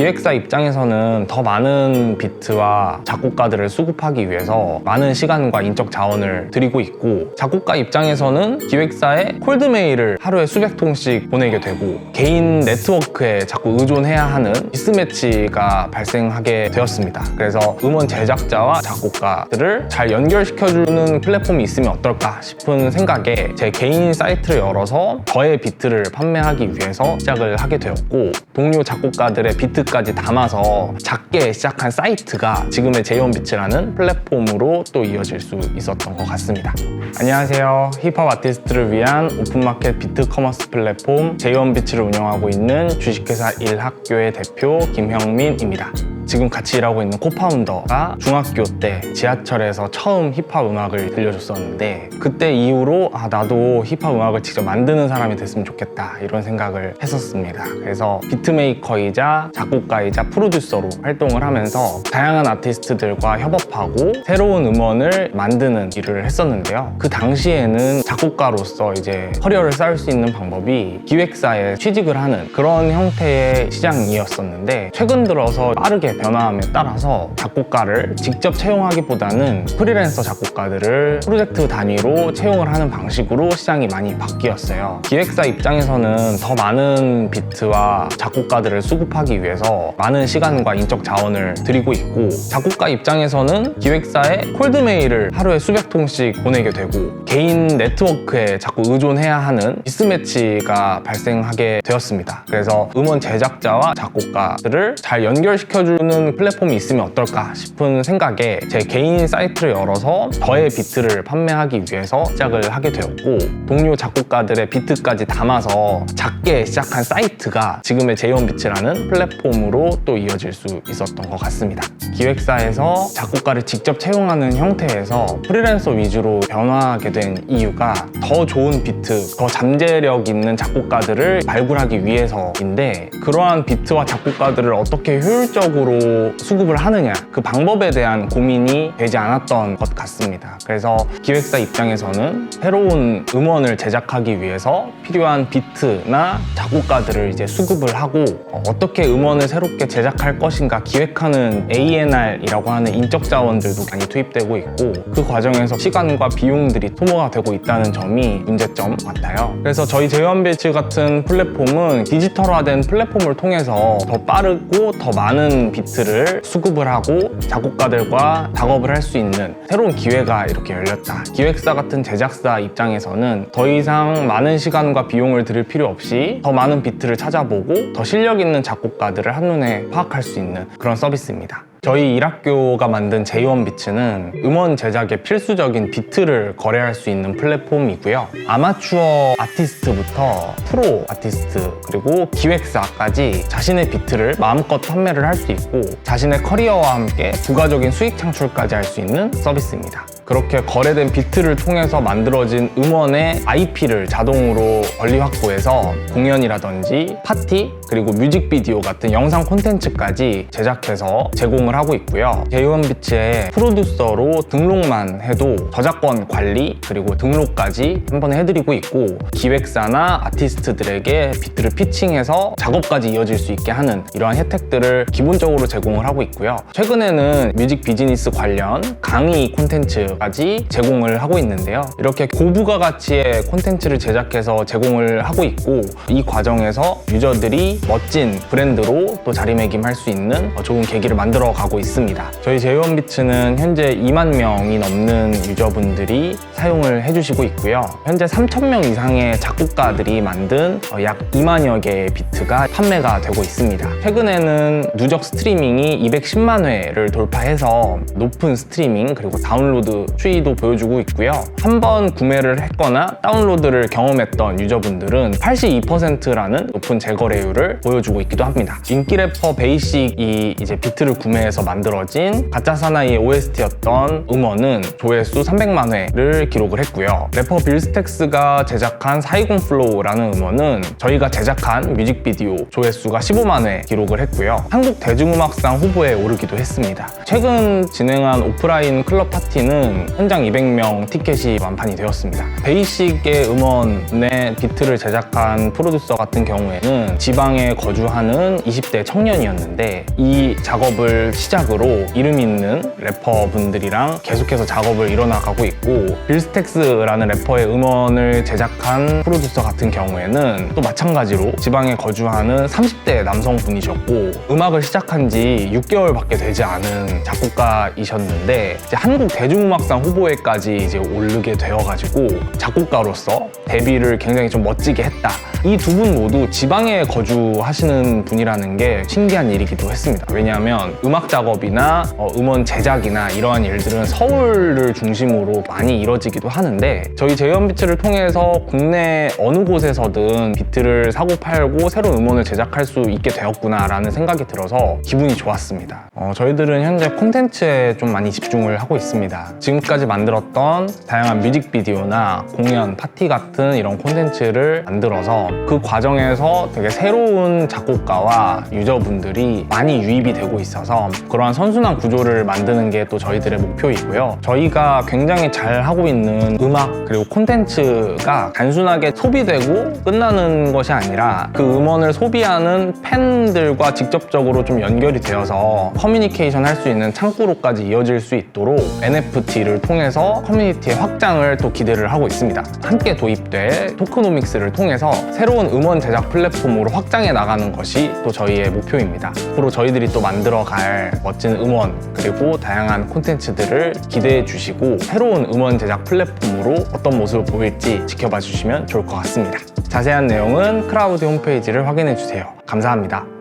기획사 입장에서는 더 많은 비트와 작곡가들을 수급하기 위해서 많은 시간과 인적 자원을 들이고 있고 작곡가 입장에서는 기획사에 콜드메일을 하루에 수백 통씩 보내게 되고 개인 네트워크에 자꾸 의존해야 하는 미스매치가 발생하게 되었습니다. 그래서 음원 제작자와 작곡가들을 잘 연결시켜주는 플랫폼이 있으면 어떨까 싶은 생각에 제 개인 사이트를 열어서 저의 비트를 판매하기 위해서 시작을 하게 되었고 동료 작곡가들의 비트 까지 담아서 작게 시작한 사이트가 지금의 제이원비츠라는 플랫폼으로 또 이어질 수 있었던 것 같습니다. 안녕하세요. 힙합 아티스트를 위한 오픈마켓 비트 커머스 플랫폼 제이원비츠를 운영하고 있는 주식회사 1학교의 대표 김형민입니다. 지금 같이 일하고 있는 코파운더가 중학교 때 지하철에서 처음 힙합 음악을 들려줬었는데 그때 이후로 아 나도 힙합 음악을 직접 만드는 사람이 됐으면 좋겠다 이런 생각을 했었습니다. 그래서 비트메이커이자 작곡가이자 프로듀서로 활동을 하면서 다양한 아티스트들과 협업하고 새로운 음원을 만드는 일을 했었는데요. 그 당시에는 작곡가로서 이제 커리어를 쌓을 수 있는 방법이 기획사에 취직을 하는 그런 형태의 시장이었었는데 최근 들어서 빠르게 변화함에 따라서 작곡가를 직접 채용하기보다는 프리랜서 작곡가들을 프로젝트 단위로 채용을 하는 방식으로 시장이 많이 바뀌었어요. 기획사 입장에서는 더 많은 비트와 작곡가들을 수급하기 위해서 많은 시간과 인적 자원을 들이고 있고 작곡가 입장에서는 기획사에 콜드메일을 하루에 수백 통씩 보내게 되고 개인 네트워크에 자꾸 의존해야 하는 미스매치가 발생하게 되었습니다. 그래서 음원 제작자와 작곡가들을 잘 연결시켜주는 플랫폼이 있으면 어떨까 싶은 생각에 제 개인 사이트를 열어서 저의 비트를 판매하기 위해서 시작을 하게 되었고 동료 작곡가들의 비트까지 담아서 작게 시작한 사이트가 지금의 제이원비츠라는 플랫폼으로 또 이어질 수 있었던 것 같습니다. 기획사에서 작곡가를 직접 채용하는 형태에서 프리랜서 위주로 변화하게 된 이유가 더 좋은 비트, 더 잠재력 있는 작곡가들을 발굴하기 위해서인데 그러한 비트와 작곡가들을 어떻게 효율적으로 수급을 하느냐 그 방법에 대한 고민이 되지 않았던 것 같습니다. 그래서 기획사 입장에서는 새로운 음원을 제작하기 위해서 필요한 비트나 작곡가들을 이제 수급을 하고 어, 어떻게 음원을 새롭게 제작할 것인가 기획하는 A&R이라고 하는 인적 자원들도 많이 투입되고 있고 그 과정에서 시간과 비용들이 소모가 되고 있다는 점이 문제점 같아요. 그래서 저희 제이원빌츠 같은 플랫폼은 디지털화된 플랫폼을 통해서 더 빠르고 더 많은 비트를 수급을 하고 작곡가들과 작업을 할 수 있는 새로운 기회가 이렇게 열렸다. 기획사 같은 제작사 입장에서는 더 이상 많은 시간과 비용을 들일 필요 없이 더 많은 비트를 찾아보고 더 실력 있는 작곡가들을 한눈에 파악할 수 있는 그런 서비스입니다. 저희 일학교가 만든 제이원 비츠는 음원 제작에 필수적인 비트를 거래할 수 있는 플랫폼이고요. 아마추어 아티스트부터 프로 아티스트 그리고 기획사까지 자신의 비트를 마음껏 판매를 할 수 있고 자신의 커리어와 함께 부가적인 수익 창출까지 할 수 있는 서비스입니다. 그렇게 거래된 비트를 통해서 만들어진 음원의 IP를 자동으로 권리 확보해서 공연이라든지 파티 그리고 뮤직비디오 같은 영상 콘텐츠까지 제작해서 제공을 하고 있고요. 제이원비치의 프로듀서로 등록만 해도 저작권 관리 그리고 등록까지 한 번에 해드리고 있고 기획사나 아티스트들에게 비트를 피칭해서 작업까지 이어질 수 있게 하는 이러한 혜택들을 기본적으로 제공을 하고 있고요. 최근에는 뮤직 비즈니스 관련 강의 콘텐츠 까지 제공을 하고 있는데요. 이렇게 고부가 가치의 콘텐츠를 제작해서 제공을 하고 있고 이 과정에서 유저들이 멋진 브랜드로 또 자리매김할 수 있는 좋은 계기를 만들어 가고 있습니다. 저희 제이원비츠는 현재 2만 명이 넘는 유저분들이 사용을 해주시고 있고요. 현재 3천 명 이상의 작곡가들이 만든 어, 약 2만여 개의 비트가 판매가 되고 있습니다. 최근에는 누적 스트리밍이 210만 회를 돌파해서 높은 스트리밍 그리고 다운로드 추이도 보여주고 있고요. 한 번 구매를 했거나 다운로드를 경험했던 유저분들은 82%라는 높은 재거래율을 보여주고 있기도 합니다. 인기 래퍼 베이식이 이제 비트를 구매해서 만들어진 가짜 사나이의 OST였던 음원은 조회수 300만 회를 기록을 했고요. 래퍼 빌스텍스가 제작한 420 플로우라는 음원은 저희가 제작한 뮤직비디오 조회수가 15만 회 기록을 했고요. 한국 대중음악상 후보에 오르기도 했습니다. 최근 진행한 오프라인 클럽 파티는 전에는 현장 200명 티켓이 완판이 되었습니다. 베이식의 음원의 비트를 제작한 프로듀서 같은 경우에는 지방에 거주하는 20대 청년이었는데 이 작업을 시작으로 이름 있는 래퍼분들이랑 계속해서 작업을 이뤄나가고 있고 빌스텍스라는 래퍼의 음원을 제작한 프로듀서 같은 경우에는 또 마찬가지로 지방에 거주하는 30대 남성분이셨고 음악을 시작한 지 6개월밖에 되지 않은 작곡가이셨는데 한국 대중음악 상 후보에까지 이제 오르게 되어가지고 작곡가로서 데뷔를 굉장히 좀 멋지게 했다. 이 두 분 모두 지방에 거주하시는 분이라는 게 신기한 일이기도 했습니다. 왜냐하면 음악 작업이나 어, 음원 제작이나 이러한 일들은 서울을 중심으로 많이 이뤄지기도 하는데 저희 제이언 비트를 통해서 국내 어느 곳에서든 비트를 사고 팔고 새로운 음원을 제작할 수 있게 되었구나라는 생각이 들어서 기분이 좋았습니다. 어, 저희들은 현재 콘텐츠에 좀 많이 집중을 하고 있습니다. 지금까지 만들었던 다양한 뮤직비디오나 공연, 파티 같은 이런 콘텐츠를 만들어서 그 과정에서 되게 새로운 작곡가와 유저분들이 많이 유입이 되고 있어서 그러한 선순환 구조를 만드는 게 또 저희들의 목표이고요. 저희가 굉장히 잘 하고 있는 음악 그리고 콘텐츠가 단순하게 소비되고 끝나는 것이 아니라 그 음원을 소비하는 팬들과 직접적으로 좀 연결이 되어서 커뮤니케이션 할 수 있는 창구로까지 이어질 수 있도록 NFT 를 통해서 커뮤니티의 확장을 또 기대를 하고 있습니다. 함께 도입될 토크노믹스를 통해서 새로운 음원 제작 플랫폼으로 확장해 나가는 것이 또 저희의 목표입니다. 앞으로 저희들이 또 만들어갈 멋진 음원 그리고 다양한 콘텐츠들을 기대해 주시고 새로운 음원 제작 플랫폼으로 어떤 모습을 보일지 지켜봐 주시면 좋을 것 같습니다. 자세한 내용은 크라우드 홈페이지를 확인해 주세요. 감사합니다.